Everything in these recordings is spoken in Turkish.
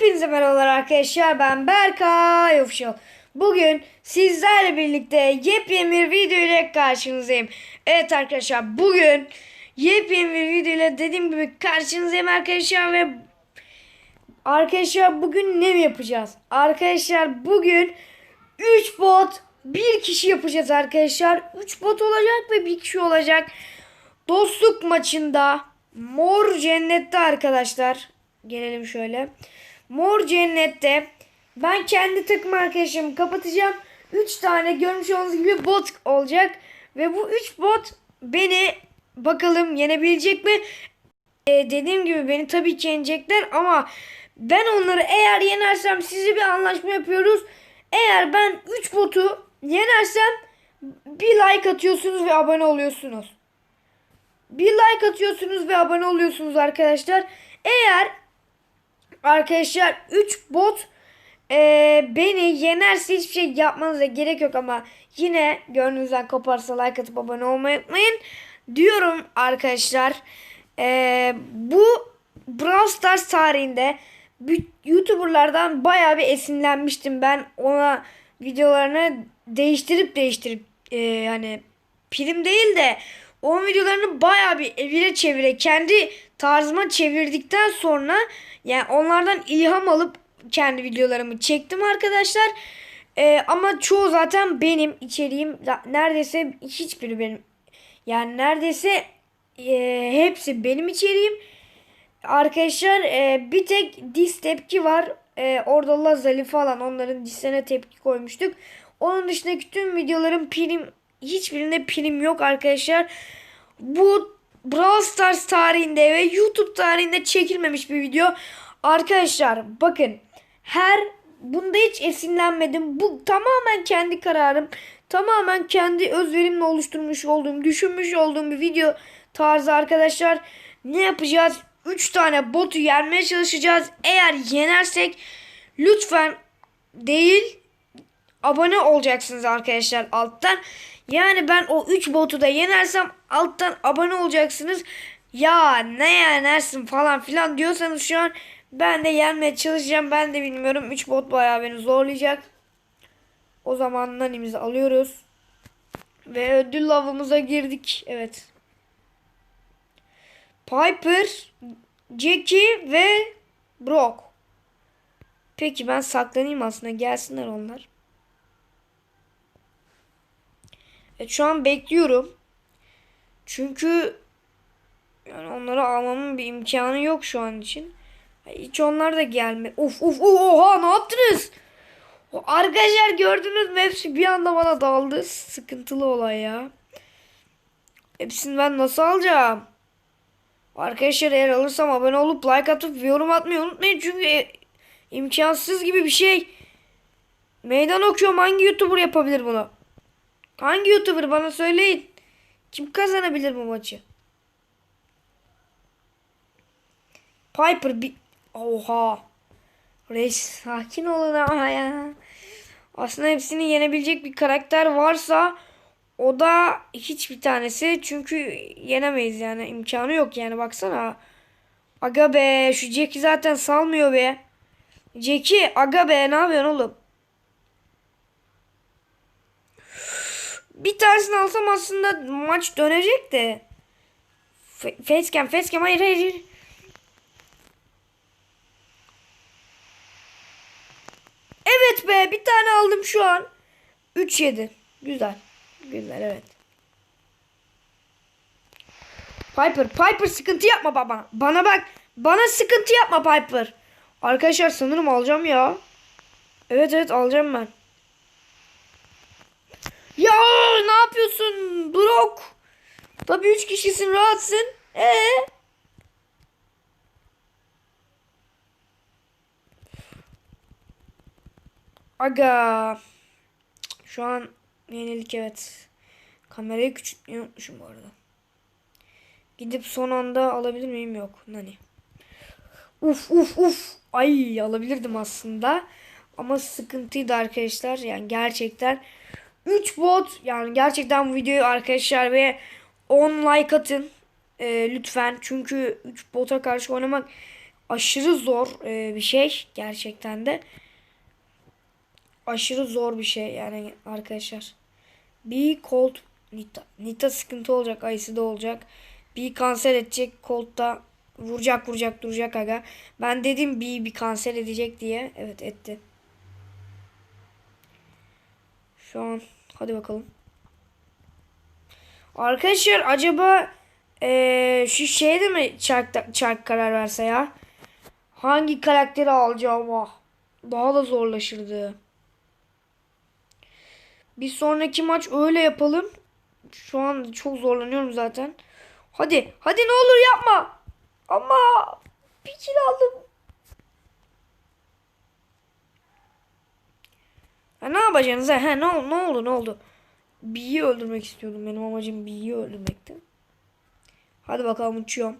Hepinize merhabalar arkadaşlar ben Berkay Official. Bugün sizlerle birlikte yepyeni bir video ile karşınızdayım. Evet arkadaşlar bugün yepyeni bir video ile dediğim gibi karşınızdayım arkadaşlar ve Arkadaşlar bugün ne mi yapacağız? Arkadaşlar bugün 3 bot 1 kişi yapacağız arkadaşlar. 3 bot olacak ve 1 kişi olacak. Dostluk maçında Mor Cennet'te arkadaşlar. Gelelim şöyle. Mor Cennet'te ben kendi takım arkadaşımı kapatacağım. 3 tane görmüş olduğunuz gibi bot olacak. Ve bu 3 bot beni bakalım yenebilecek mi? Ee, dediğim gibi beni tabii ki yenecekler ama ben onları eğer yenersem sizi bir anlaşma yapıyoruz. Eğer ben 3 botu yenersem bir like atıyorsunuz ve abone oluyorsunuz. Bir like atıyorsunuz ve abone oluyorsunuz arkadaşlar. Eğer arkadaşlar 3 bot e, beni yenerse hiçbir şey yapmanıza gerek yok ama yine gönlünüzden koparsa like atıp abone olmayı unutmayın. Diyorum arkadaşlar. E, bu Brawl Stars tarihinde YouTuber'lardan bayağı bir esinlenmiştim. Ben ona videolarını değiştirip değiştirip e, hani prim değil de onun videolarını bayağı bir evire çevire kendi tarzıma çevirdikten sonra yani onlardan ilham alıp kendi videolarımı çektim arkadaşlar. Ee, ama çoğu zaten benim içeriğim neredeyse hiçbiri benim yani neredeyse e, hepsi benim içeriğim. Arkadaşlar e, bir tek diz tepki var. E, orada Lazali falan onların dizlerine tepki koymuştuk. Onun dışındaki tüm videoların prim hiçbirinde prim yok arkadaşlar. Bu Brawl Stars tarihinde ve YouTube tarihinde çekilmemiş bir video. Arkadaşlar bakın her bunda hiç esinlenmedim. Bu tamamen kendi kararım. Tamamen kendi özverimle oluşturmuş olduğum, düşünmüş olduğum bir video tarzı arkadaşlar. Ne yapacağız? 3 tane botu yenmeye çalışacağız. Eğer yenersek lütfen değil abone olacaksınız arkadaşlar alttan. Yani ben o 3 botu da yenersem alttan abone olacaksınız. Ya ne yenersin falan filan diyorsanız şu an ben de yenmeye çalışacağım. Ben de bilmiyorum 3 bot bayağı beni zorlayacak. O zaman nanimizi alıyoruz. Ve ödül avımıza girdik. Evet. Piper, Jackie ve Brock. Peki ben saklanayım aslında. Gelsinler onlar. Evet şu an bekliyorum. Çünkü yani onları almamın bir imkanı yok şu an için. Hiç onlar da gelme. Uf uf uf oha ne yaptınız? O Arkadaşlar gördünüz mü hepsi bir anda bana daldı. Sıkıntılı olay ya. Hepsini ben nasıl alacağım? Arkadaşlar eğer alırsam abone olup like atıp yorum atmayı unutmayın. Çünkü e, imkansız gibi bir şey. Meydan okuyorum hangi YouTuber yapabilir bunu? Hangi YouTuber bana söyleyin. Kim kazanabilir bu maçı? Piper bir... Oha. Reis sakin olun ama ya. Aslında hepsini yenebilecek bir karakter varsa o da hiçbir tanesi. Çünkü yenemeyiz yani. imkanı yok yani baksana. Aga be şu Jackie zaten salmıyor be. Jackie aga be ne yapıyorsun oğlum? Bir tanesini alsam aslında maç dönecek de. Facecam facecam hayır hayır. hayır. Evet be bir tane aldım şu an. 3-7. Güzel. Güzel evet. Piper, Piper sıkıntı yapma baba. Bana bak. Bana sıkıntı yapma Piper. Arkadaşlar sanırım alacağım ya. Evet evet alacağım ben. Ya ne yapıyorsun Brock? Tabii 3 kişisin rahatsın. Ee? Aga. Şu an yenilik evet. Kamerayı küçültmeyi unutmuşum bu arada. Gidip son anda alabilir miyim? Yok. Nani. Uf uf uf. Ay alabilirdim aslında. Ama sıkıntıydı arkadaşlar. Yani gerçekten 3 bot yani gerçekten bu videoyu arkadaşlar ve 10 like atın. Ee, lütfen. Çünkü 3 bota karşı oynamak aşırı zor e, bir şey gerçekten de. Aşırı zor bir şey yani arkadaşlar. Bir Colt Nita. Nita sıkıntı olacak. Ayısı da olacak. Bir kanser edecek. Colt da vuracak vuracak duracak aga. Ben dedim bir bir kanser edecek diye. Evet etti. Şu an hadi bakalım. Arkadaşlar acaba eee, şu şeyde mi çark, çark karar verse ya? Hangi karakteri alacağım ah. Daha da zorlaşırdı. Bir sonraki maç öyle yapalım. Şu an çok zorlanıyorum zaten. Hadi. Hadi ne olur yapma. Ama bir kill aldım. Ha, ne yapacaksınız? Ha, ha, ne, ol- ne oldu ne oldu? B'yi öldürmek istiyordum. Benim amacım B'yi öldürmekti. Hadi bakalım uçuyorum.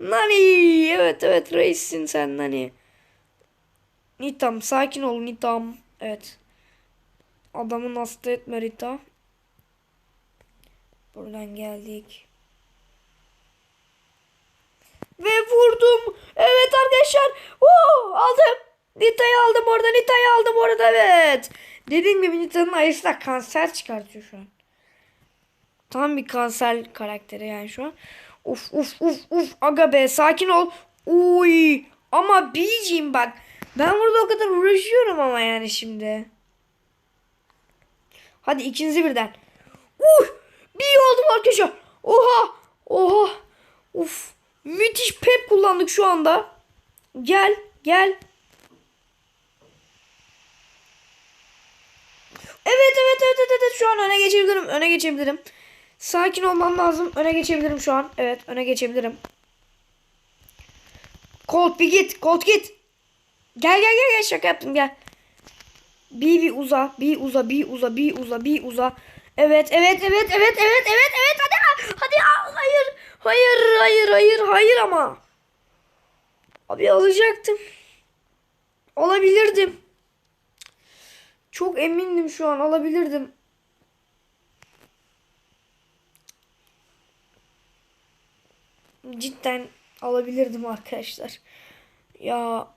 Nani. Evet evet reissin sen Nani. Nitam sakin ol Nitam. Evet. Adamı hasta etme Rita. Buradan geldik. Ve vurdum. Evet arkadaşlar. Oo, aldım. Nita'yı aldım orada. Nita'yı aldım orada. Evet. Dediğim gibi Nita'nın ayısı da kanser çıkartıyor şu an. Tam bir kanser karakteri yani şu an. Uf uf uf uf. Aga be sakin ol. Uy. Ama B'ciyim bak. Ben burada o kadar uğraşıyorum ama yani şimdi. Hadi ikinizi birden. Uh! Bir oldum arkadaşlar. Oha! Oha! Uf! Müthiş pep kullandık şu anda. Gel, gel. Evet, evet, evet, evet, evet. Şu an öne geçebilirim. Öne geçebilirim. Sakin olmam lazım. Öne geçebilirim şu an. Evet, öne geçebilirim. Colt bir git. Colt git. Gel gel gel gel şaka yaptım gel. Bir bir uza, bir uza, bir uza, bir uza, bir uza. Evet, evet, evet, evet, evet, evet, evet. Hadi, hadi, hayır, hayır, hayır, hayır, hayır ama. Abi alacaktım. Alabilirdim. Çok emindim şu an alabilirdim. Cidden alabilirdim arkadaşlar. Ya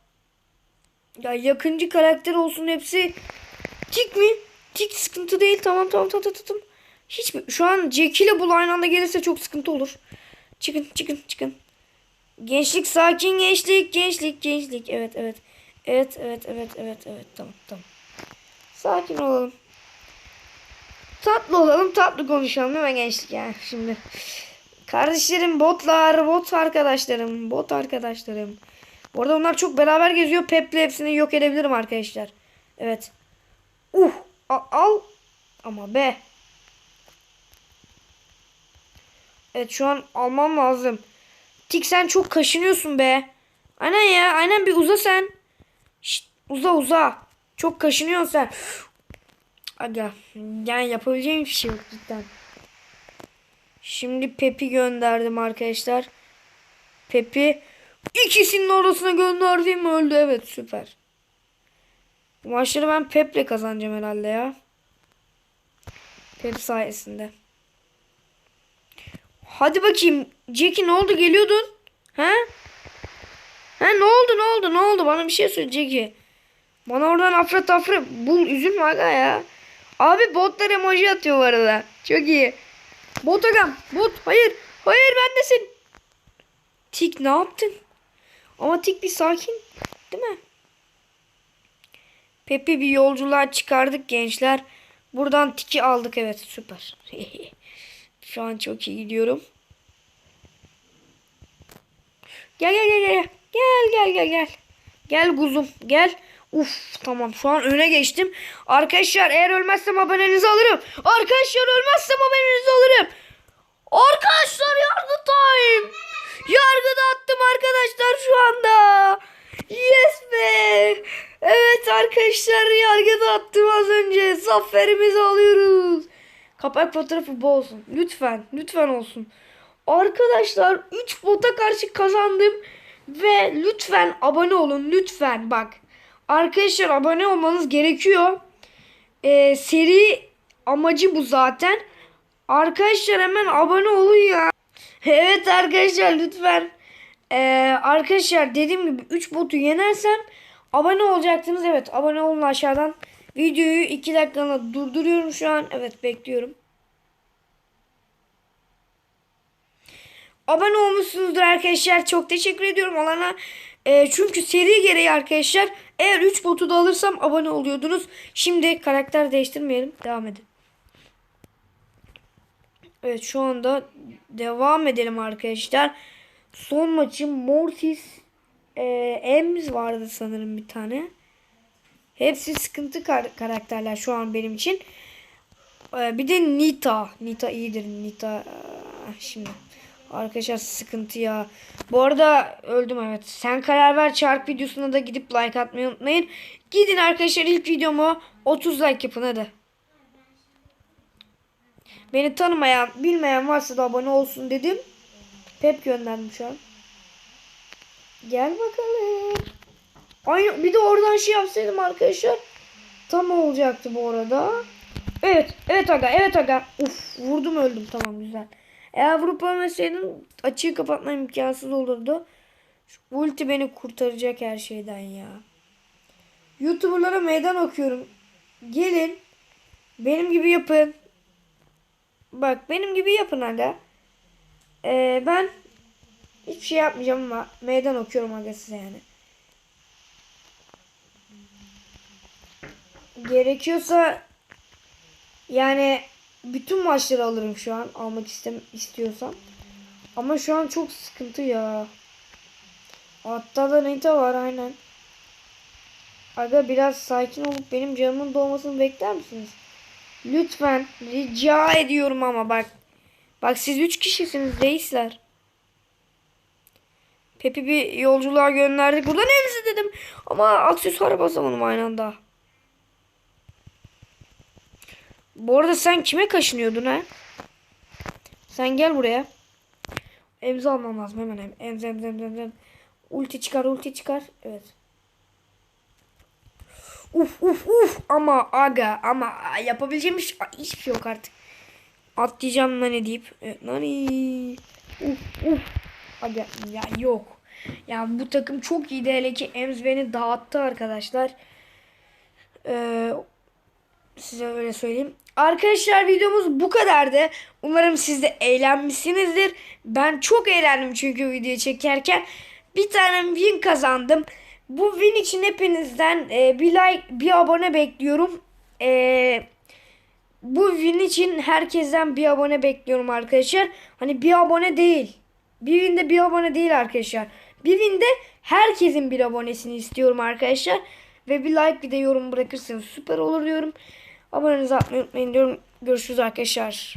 ya yakıncı karakter olsun hepsi. Tik mi? Tik sıkıntı değil. Tamam tamam tamam tamam. Hiç mi? Şu an Jack ile Bull aynı anda gelirse çok sıkıntı olur. Çıkın çıkın çıkın. Gençlik sakin gençlik gençlik gençlik. Evet evet. Evet evet evet evet evet tamam tamam. Sakin olalım. Tatlı olalım tatlı konuşalım değil mi gençlik yani şimdi. Kardeşlerim botlar bot arkadaşlarım bot arkadaşlarım. Bu arada onlar çok beraber geziyor. Pep'le hepsini yok edebilirim arkadaşlar. Evet. Uh al, al. ama be. Evet şu an almam lazım. Tik sen çok kaşınıyorsun be. Aynen ya aynen bir uza sen. Şşt, uza uza. Çok kaşınıyorsun sen. Aga yani yapabileceğim bir şey yok cidden. Şimdi Pep'i gönderdim arkadaşlar. Pep'i ikisinin orasına gönderdiğim öldü. Evet süper. Bu maçları ben Pep'le kazanacağım herhalde ya. Pep sayesinde. Hadi bakayım. Jackie ne oldu geliyordun? Ha? Ha ne oldu ne oldu ne oldu bana bir şey söyle Jackie. Bana oradan afra tafra bul üzülme aga ya. Abi botlar emoji atıyor bu arada. Çok iyi. Bot agam. Bot. Hayır. Hayır bendesin. Tik ne yaptın? Ama Tik bir sakin. Değil mi? Pepe bir yolculuğa çıkardık gençler. Buradan Tik'i aldık. Evet süper. Şu an çok iyi gidiyorum. Gel gel gel gel. Gel gel gel gel. Gel kuzum gel. Uf tamam şu an öne geçtim. Arkadaşlar eğer ölmezsem abonenizi alırım. Arkadaşlar ölmezsem abonenizi alırım. Arkadaşlar yargı time. Yargı attım arkadaşlar şu anda. Yes be. Evet arkadaşlar yargı attım az önce. Zaferimizi alıyoruz. Kapak fotoğrafı bu olsun. Lütfen. Lütfen olsun. Arkadaşlar 3 bota karşı kazandım. Ve lütfen abone olun. Lütfen bak. Arkadaşlar abone olmanız gerekiyor. Ee, seri amacı bu zaten. Arkadaşlar hemen abone olun ya. Evet arkadaşlar lütfen Ee, arkadaşlar dediğim gibi 3 botu yenersem abone olacaksınız. Evet abone olun aşağıdan. Videoyu 2 dakikalığına durduruyorum şu an. Evet bekliyorum. Abone olmuşsunuzdur arkadaşlar. Çok teşekkür ediyorum alana. Ee, çünkü seri gereği arkadaşlar eğer 3 botu da alırsam abone oluyordunuz. Şimdi karakter değiştirmeyelim. Devam edin. Evet şu anda devam edelim arkadaşlar. Son maçım Mortis e, Ems vardı sanırım bir tane. Hepsi sıkıntı kar- karakterler şu an benim için. E, bir de Nita. Nita iyidir. Nita e, şimdi. Arkadaşlar sıkıntı ya. Bu arada öldüm evet. Sen karar ver çark videosuna da gidip like atmayı unutmayın. Gidin arkadaşlar ilk videomu 30 like yapın hadi. Beni tanımayan, bilmeyen varsa da abone olsun dedim. Pep gönderdim şu an. Gel bakalım. Aynı bir de oradan şey yapsaydım arkadaşlar. Tam olacaktı bu arada. Evet, evet aga, evet aga. Uf, vurdum öldüm. Tamam güzel. Eğer vurup ölmeseydim açığı kapatmam imkansız olurdu. Şu ulti beni kurtaracak her şeyden ya. YouTuber'lara meydan okuyorum. Gelin. Benim gibi yapın. Bak benim gibi yapın aga. Ee, ben hiçbir şey yapmayacağım ama meydan okuyorum aga size yani. Gerekiyorsa yani bütün maçları alırım şu an almak istem istiyorsam. Ama şu an çok sıkıntı ya. Hatta da Nita var aynen. Aga biraz sakin olup benim canımın dolmasını bekler misiniz? Lütfen rica ediyorum ama bak. Bak siz üç kişisiniz reisler. Pepi bir yolculuğa gönderdik. Burada ne dedim. Ama aksesuara basamadım aynı anda. Bu arada sen kime kaşınıyordun ha? Sen gel buraya. Emzi almam lazım hemen hem. Emz emz emz emz. emz. Ulti çıkar ulti çıkar. Evet. Uf uf uf ama aga ama yapabileceğim hiç, hiçbir şey yok artık. Atlayacağım nane deyip. Evet, nani. Uf uf. Aga ya yok. Ya bu takım çok iyiydi hele ki Ems beni dağıttı arkadaşlar. Ee, size öyle söyleyeyim. Arkadaşlar videomuz bu kadardı. Umarım siz de eğlenmişsinizdir. Ben çok eğlendim çünkü video çekerken. Bir tane win kazandım. Bu win için hepinizden e, bir like, bir abone bekliyorum. E, bu win için herkesten bir abone bekliyorum arkadaşlar. Hani bir abone değil. Bir winde bir abone değil arkadaşlar. Bir winde herkesin bir abonesini istiyorum arkadaşlar. Ve bir like bir de yorum bırakırsanız süper olur diyorum. Abonenizi atmayı unutmayın diyorum. Görüşürüz arkadaşlar.